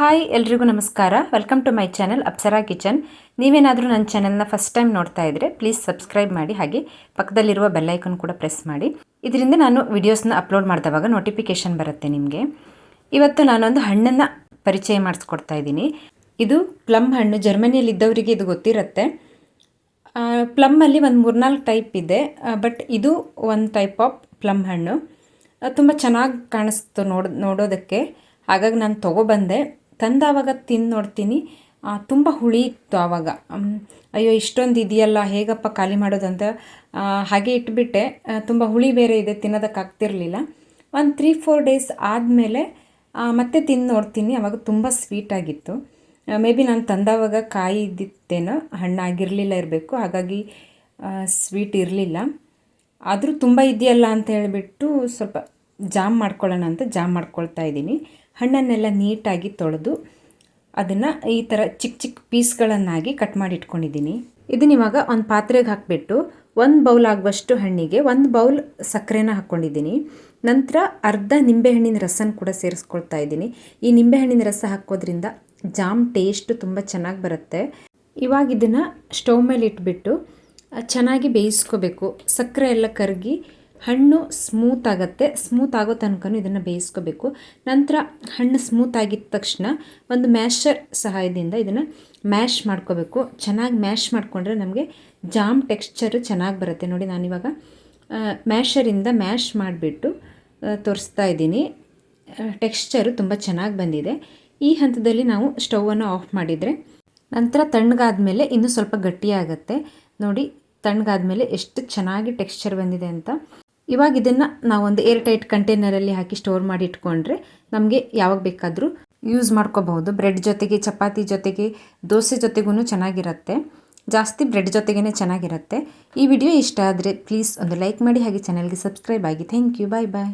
Hi, ಎಲ್ರಿಗೂ ನಮಸ್ಕಾರ. Welcome to my channel Apsara kitchen ನೀವೇನಾದರೂ ನನ್ನ ಚಾನಲ್ನ ಫಸ್ಟ್ ಟೈಮ್ ನೋಡ್ತಾ ಇದ್ದರೆ ಪ್ಲೀಸ್ ಸಬ್ಸ್ಕ್ರೈಬ್ ಮಾಡಿ. ಹಾಗೆ ಪಕ್ಕದಲ್ಲಿರುವ ಬೆಲ್ಲೈಕನ್ ಕೂಡ ಪ್ರೆಸ್ ಮಾಡಿ. ಇದರಿಂದ ನಾನು ವಿಡಿಯೋಸ್ನ ಅಪ್ಲೋಡ್ ಮಾಡಿದವಾಗ ನೋಟಿಫಿಕೇಷನ್ ಬರುತ್ತೆ ನಿಮಗೆ. ಇವತ್ತು ನಾನೊಂದು ಹಣ್ಣನ್ನು ಪರಿಚಯ ಮಾಡಿಸ್ಕೊಡ್ತಾ ಇದ್ದೀನಿ. ಇದು ಪ್ಲಮ್ ಹಣ್ಣು. ಜರ್ಮನಿಯಲ್ಲಿದ್ದವರಿಗೆ ಇದು ಗೊತ್ತಿರುತ್ತೆ. ಪ್ಲಮ್ಮಲ್ಲಿ ಒಂದು ಮೂರ್ನಾಲ್ಕು ಟೈಪ್ ಇದೆ. ಬಟ್ ಇದು ಒಂದು ಟೈಪ್ ಆಫ್ ಪ್ಲಮ್ ಹಣ್ಣು. ತುಂಬ ಚೆನ್ನಾಗಿ ಕಾಣಿಸ್ತು ನೋಡ್, ನೋಡೋದಕ್ಕೆ. ಹಾಗಾಗಿ ನಾನು ತೊಗೊಬಂದೆ ತಂದಾವಾಗ ತಿಂದು ನೋಡ್ತೀನಿ. ತುಂಬ ಹುಳಿ ಇತ್ತು ಆವಾಗ. ಅಯ್ಯೋ, ಇಷ್ಟೊಂದು ಇದೆಯಲ್ಲ, ಹೇಗಪ್ಪ ಖಾಲಿ ಮಾಡೋದಂತ? ಹಾಗೆ ಇಟ್ಬಿಟ್ಟೆ. ತುಂಬ ಹುಳಿ ಬೇರೆ ಇದೆ ತಿನ್ನೋದಕ್ಕಾಗ್ತಿರಲಿಲ್ಲ ಒಂದು ತ್ರೀ ಫೋರ್ ಡೇಸ್ ಆದಮೇಲೆ ಮತ್ತೆ ತಿಂದು ನೋಡ್ತೀನಿ. ಅವಾಗ ತುಂಬ ಸ್ವೀಟಾಗಿತ್ತು ಮೇ ಬಿ ನಾನು ತಂದಾವಾಗ ಕಾಯಿ ಇದ್ದಿತ್ತೇನೋ ಹಣ್ಣಾಗಿರಲಿಲ್ಲ ಇರಬೇಕು. ಹಾಗಾಗಿ ಸ್ವೀಟ್ ಇರಲಿಲ್ಲ. ಆದರೂ ತುಂಬ ಇದೆಯಲ್ಲ ಅಂತ ಹೇಳಿಬಿಟ್ಟು ಸ್ವಲ್ಪ ಜಾಮ್ ಮಾಡ್ಕೊಳ್ಳೋಣ ಅಂತ ಜಾಮ್ ಮಾಡ್ಕೊಳ್ತಾ ಇದ್ದೀನಿ. ಹಣ್ಣನ್ನೆಲ್ಲ ನೀಟಾಗಿ ತೊಳೆದು ಅದನ್ನು ಈ ಥರ ಚಿಕ್ಕ ಚಿಕ್ಕ ಪೀಸ್ಗಳನ್ನಾಗಿ ಕಟ್ ಮಾಡಿ ಇಟ್ಕೊಂಡಿದ್ದೀನಿ. ಇದನ್ನ ಇವಾಗ ಒಂದು ಪಾತ್ರೆಗೆ ಹಾಕಿಬಿಟ್ಟು ಒಂದು ಬೌಲ್ ಆಗುವಷ್ಟು ಹಣ್ಣಿಗೆ ಒಂದು ಬೌಲ್ ಸಕ್ಕರೆನ ಹಾಕ್ಕೊಂಡಿದ್ದೀನಿ ನಂತರ ಅರ್ಧ ನಿಂಬೆಹಣ್ಣಿನ ರಸನ ಕೂಡ ಸೇರಿಸ್ಕೊಳ್ತಾ ಇದ್ದೀನಿ. ಈ ನಿಂಬೆಹಣ್ಣಿನ ರಸ ಹಾಕೋದ್ರಿಂದ ಜಾಮ್ ಟೇಸ್ಟು ತುಂಬ ಚೆನ್ನಾಗಿ ಬರುತ್ತೆ. ಇವಾಗ ಇದನ್ನು ಸ್ಟವ್ ಮೇಲೆ ಇಟ್ಬಿಟ್ಟು ಚೆನ್ನಾಗಿ ಬೇಯಿಸ್ಕೋಬೇಕು. ಸಕ್ಕರೆ ಎಲ್ಲ ಕರಗಿ ಹಣ್ಣು ಸ್ಮೂತ್ ಆಗುತ್ತೆ. ಸ್ಮೂತ್ ಆಗೋ ತನಕ ಇದನ್ನು ಬೇಯಿಸ್ಕೋಬೇಕು. ನಂತರ ಹಣ್ಣು ಸ್ಮೂತ್ ಆಗಿದ ತಕ್ಷಣ ಒಂದು ಮ್ಯಾಶರ್ ಸಹಾಯದಿಂದ ಇದನ್ನು ಮ್ಯಾಶ್ ಮಾಡ್ಕೋಬೇಕು. ಚೆನ್ನಾಗಿ ಮ್ಯಾಶ್ ಮಾಡಿಕೊಂಡ್ರೆ ನಮಗೆ ಜಾಮ್ ಟೆಕ್ಸ್ಚರು ಚೆನ್ನಾಗಿ ಬರುತ್ತೆ. ನೋಡಿ, ನಾನಿವಾಗ ಮ್ಯಾಶರಿಂದ ಮ್ಯಾಶ್ ಮಾಡಿಬಿಟ್ಟು ತೋರಿಸ್ತಾ ಇದ್ದೀನಿ. ಟೆಕ್ಸ್ಚರು ತುಂಬ ಚೆನ್ನಾಗಿ ಬಂದಿದೆ. ಈ ಹಂತದಲ್ಲಿ ನಾವು ಸ್ಟೌವನ್ನು ಆಫ್ ಮಾಡಿದರೆ ನಂತರ ತಣ್ಣಗಾದ ಮೇಲೆ ಇನ್ನೂ ಸ್ವಲ್ಪ ಗಟ್ಟಿಯಾಗುತ್ತೆ. ನೋಡಿ ತಣ್ಣಗಾದ ಮೇಲೆ ಎಷ್ಟು ಚೆನ್ನಾಗಿ ಟೆಕ್ಸ್ಚರ್ ಬಂದಿದೆ ಅಂತ. ಇವಾಗ ಇದನ್ನು ನಾವೊಂದು ಏರ್ ಟೈಟ್ ಕಂಟೈನರಲ್ಲಿ ಹಾಕಿ ಸ್ಟೋರ್ ಮಾಡಿ ಇಟ್ಕೊಂಡ್ರೆ ನಮಗೆ ಯಾವಾಗ ಬೇಕಾದರೂ ಯೂಸ್ ಮಾಡ್ಕೋಬಹುದು. ಬ್ರೆಡ್ ಜೊತೆಗೆ, ಚಪಾತಿ ಜೊತೆಗೆ, ದೋಸೆ ಜೊತೆಗೂ ಚೆನ್ನಾಗಿರುತ್ತೆ. ಜಾಸ್ತಿ ಬ್ರೆಡ್ ಜೊತೆಗೇ ಚೆನ್ನಾಗಿರುತ್ತೆ. ಈ ವಿಡಿಯೋ ಇಷ್ಟ ಆದರೆ ಪ್ಲೀಸ್ ಒಂದು ಲೈಕ್ ಮಾಡಿ ಹಾಗೆ ಚಾನಲ್ಗೆ ಸಬ್ಸ್ಕ್ರೈಬ್ ಆಗಿ. Thank you bye bye